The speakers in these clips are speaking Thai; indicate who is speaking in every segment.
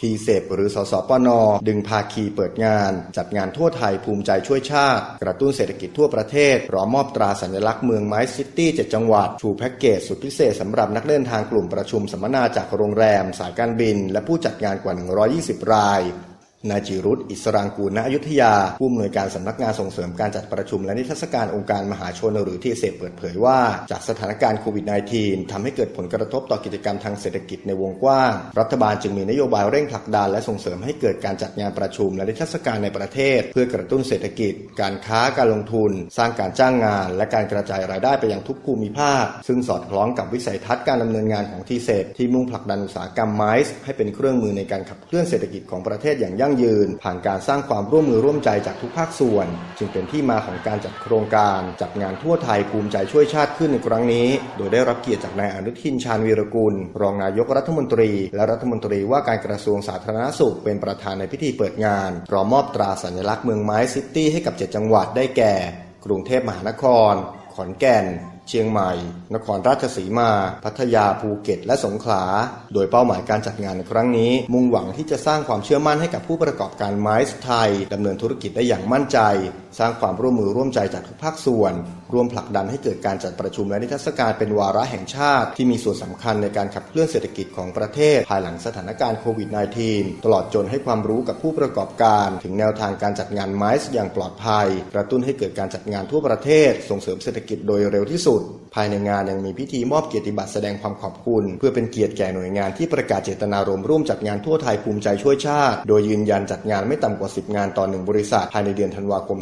Speaker 1: ทีเซปหรือสสปน ดึงภาคีเปิดงาน จัดงานทั่วไทยภูมิใจช่วยชาติ กระตุ้นเศรษฐกิจทั่วประเทศพร้อมมอบตราสัญลักษณ์เมืองไม้ซิตี้7จังหวัด ชูแพ็กเกจสุดพิเศษสำหรับนักเดินทางกลุ่มประชุมสัมมนาจากโรงแรม สายการบิน และผู้จัดงานกว่า 120 ราย นายจิรุตอิสรางกูลณอยุธยา ผู้อำนวยการสำนักงานส่งเสริมการจัดประชุมและนิทรรศการองค์การมหาชนหรือทีเซเปิดเผยว่า จากสถานการณ์โควิด -19 ทำให้เกิดผลกระทบต่อกิจกรรมทางเศรษฐกิจในวงกว้าง รัฐบาลจึงมีนโยบายเร่งผลักดันและส่งเสริมให้เกิดการจัดงานประชุมและนิทรรศการในประเทศ เพื่อกระตุ้นเศรษฐกิจ การค้าการลงทุน สร้างการจ้างงาน และการกระจายรายได้ไปยังทุกภูมิภาค ซึ่งสอดคล้องกับวิสัยทัศน์การดำเนินงานของทีเซที่มุ่งผลักดันอุตสาหกรรมไม้ให้เป็นเครื่องมือในการขับเคลื่อนเศรษฐกิจของประเทศอย่างยั่งยืน ผ่านการสร้างความร่วมมือร่วมใจจากทุกภาคส่วน จึงเป็นที่มาของการจัดโครงการจัดงานทั่วไทยภูมิใจช่วยชาติขึ้นในครั้งนี้ โดยได้รับเกียรติจากนายอนุทินชาญวีรกุล รองนายกรัฐมนตรี และรัฐมนตรีว่าการกระทรวงสาธารณสุข เป็นประธานในพิธีเปิดงานพร้อมมอบตราสัญลักษณ์เมืองไม้ซิตี้ให้กับ 7 จังหวัดได้แก่ กรุงเทพมหานคร ขอนแก่น เชียงใหม่ นครราชสีมา พัทยาภูเก็ต และสงขลา โดยเป้าหมายการจัดงานในครั้งนี้ มุ่งหวังที่จะสร้างความเชื่อมั่นให้กับผู้ประกอบการไม้ไทยดำเนินธุรกิจได้อย่างมั่นใจ สร้างความร่วมมือร่วมใจจากทุกภาคส่วน ร่วมผลักดันให้เกิดการจัดประชุมและนิทรรศการเป็นวาระแห่งชาติ ที่มีส่วนสำคัญในการขับเคลื่อนเศรษฐกิจของประเทศ ภายหลังสถานการณ์โควิด -19 ตลอดจนให้ความรู้กับผู้ประกอบการ ถึงแนวทางการจัดงานไม้อย่างปลอดภัย กระตุ้นให้เกิดการจัดงานทั่วประเทศ ส่งเสริมเศรษฐกิจโดยเร็วที่สุด pessoa. ภายในงานยังมีพิธีมอบเกียรติบัตรแสดงความขอบคุณ เพื่อเป็นเกียรติแก่หน่วยงานที่ประกาศเจตนารมณ์ร่วมจัดงานทั่วไทยภูมิใจช่วยชาติ โดยยืนยันจัดงานไม่ต่ำกว่า 10 งานต่อหนึ่งบริษัท ภายในเดือนธันวาคม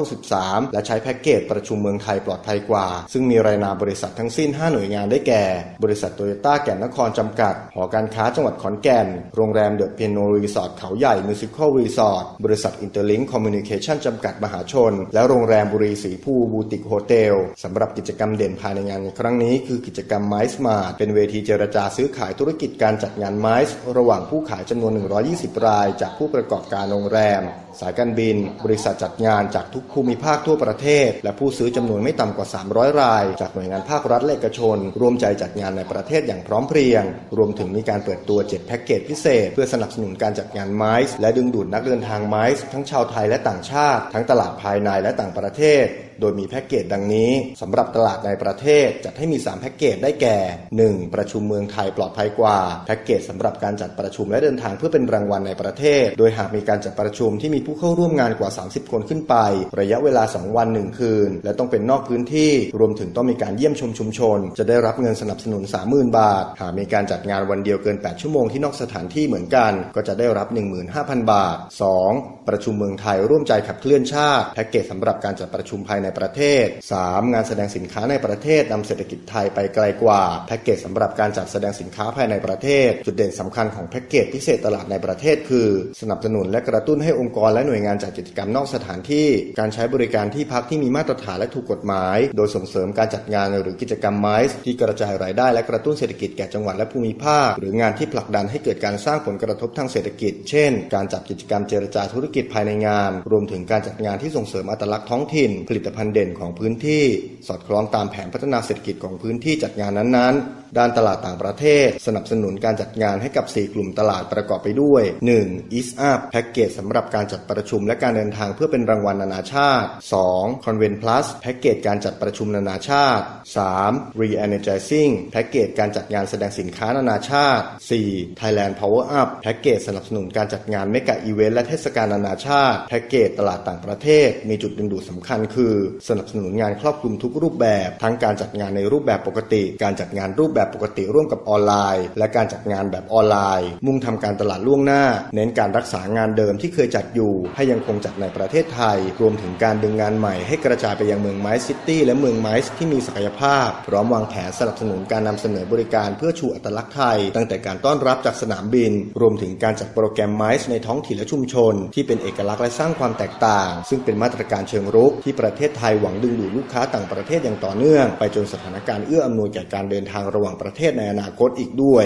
Speaker 1: 2563 และใช้แพ็กเกจประชุมเมืองไทยปลอดภัยกว่า ซึ่งมีรายนามบริษัททั้งสิ้น 5 หน่วยงานได้แก่ บริษัทโตโยต้าแก่นนครจำกัด หอการค้าจังหวัดขอนแก่น โรงแรมเดอะเปียโนรีสอร์ทเขาใหญ่มิวสิคอลรีสอร์ท บริษัทอินเตอร์ลิงค์คอมมิวนิเคชั่นจำกัดมหาชน และโรงแรมบุรีสีภูบูติกโฮเทลสำหรับกิจกรรมเด่นภายในงานในครั้งนี้คือกิจกรรมไมซ์มาร์เป็นเวทีเจรจาซื้อขายธุรกิจการจัดงานไมซ์ระหว่างผู้ขายจำนวน 120 ราย จากผู้ประกอบการโรงแรม สายการบิน บริษัทจัดงานจากทุกภูมิภาคทั่วประเทศ และผู้ซื้อจำนวนไม่ต่ำกว่า 300 ราย จากหน่วยงานภาครัฐและเอกชนร่วมใจจัดงานในประเทศอย่างพร้อมเพรียง รวมถึงมีการเปิดตัว 7 แพ็กเกจพิเศษ เพื่อสนับสนุนการจัดงานไมซ์และดึงดูดนักเดินทางไมซ์ทั้งชาวไทยและต่างชาติ ทั้งตลาดภายในและต่างประเทศ โดยมีแพ็กเกจดังนี้สำหรับตลาดในประเทศจัดให้มี 3 แพ็กเกจได้แก่ 1. ประชุมเมืองไทยปลอดภัยกว่า แพ็กเกจสำหรับการจัดประชุมและเดินทางเพื่อเป็นรางวัลในประเทศ โดยหากมีการจัดประชุมที่มีผู้เข้าร่วมงานกว่า 30 คนขึ้นไป ระยะเวลา 2 วัน 1 คืน และต้องเป็นนอกพื้นที่ รวมถึงต้องมีการเยี่ยมชมชุมชน จะได้รับเงินสนับสนุน 30,000 บาท หากมีการจัดงานวันเดียวเกิน 8 ชั่วโมงที่นอกสถานที่เหมือนกัน ก็จะได้รับ 15,000 บาท 2. ประชุมเมืองไทยร่วมใจขับเคลื่อนชาติ แพ็กเกจสำหรับการจัดประชุมภายในในประเทศ 3. งานแสดงสินค้าในประเทศนำเศรษฐกิจไทยไปไกลกว่า แพ็กเกจสำหรับการจัดแสดงสินค้าภายในประเทศ จุดเด่นสำคัญของแพ็กเกจพิเศษตลาดในประเทศ คือ สนับสนุนและกระตุ้นให้องค์กรและหน่วยงานจัดกิจกรรมนอกสถานที่ การใช้บริการที่พักที่มีมาตรฐานและถูกกฎหมาย โดยส่งเสริมการจัดงานหรือกิจกรรมไมซ์ที่กระจายรายได้และกระตุ้นเศรษฐกิจแก่จังหวัดและภูมิภาค หรืองานที่ผลักดันให้เกิดการสร้างผลกระทบทางเศรษฐกิจ เช่น การจัดกิจกรรมเจรจาธุรกิจภายในงาน รวมถึงการจัดงานที่ส่งเสริมอัตลักษณ์ท้องถิ่น ผลิตภัณฑ์เด่นของพื้นที่ สอดคล้องตามแผนพัฒนาเศรษฐกิจของพื้นที่จัดงานนั้นๆ ด้านตลาดต่างประเทศ สนับสนุนการจัดงานให้กับ 4 กลุ่มตลาดประกอบไปด้วย 1. East Up แพ็กเกจสำหรับการจัดประชุมและการเดินทางเพื่อเป็นรางวัลนานาชาติ 2. Convent Plus แพ็กเกจการจัดประชุมนานาชาติ 3. Re-energizing แพ็กเกจการจัดงานแสดงสินค้านานาชาติ 4. Thailand Power Up แพ็กเกจสนับสนุนการจัดงานเมกะอีเวนต์และเทศกาลนานาชาติ แพ็กเกจตลาดต่างประเทศ มีจุดดึงดูดสำคัญคือสนับสนุนงานครอบคลุมทุกรูปแบบ ทั้งการจัดงานในรูปแบบปกติ การจัดงานรูปแบบปกติร่วมกับออนไลน์ และการจัดงานแบบออนไลน์ มุ่งทำการตลาดล่วงหน้า เน้นการรักษางานเดิมที่เคยจัดอยู่ ให้ยังคงจัดในประเทศไทย รวมถึงการดึงงานใหม่ให้กระจายไปยังเมืองไม้ซิตี้และเมืองไม้ที่มีศักยภาพ พร้อมวางแผนสนับสนุนการนำเสนอบริการเพื่อชูอัตลักษณ์ไทย ตั้งแต่การต้อนรับจากสนามบิน รวมถึงการจัดโปรแกรมไม้ในท้องถิ่นและชุมชน ที่เป็นเอกลักษณ์และสร้างความแตกต่าง ซึ่งเป็นมาตรการเชิงรุกที่ประเทศไทยหวังดึงดูดลูกค้าต่างประเทศอย่างต่อเนื่อง ไปจนสถานการณ์เอื้ออำนวยแก่การเดินทางระหว่างประเทศในอนาคตอีกด้วย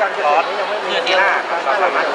Speaker 2: การเกษตรนี้ยังไม่มีหน้าครับ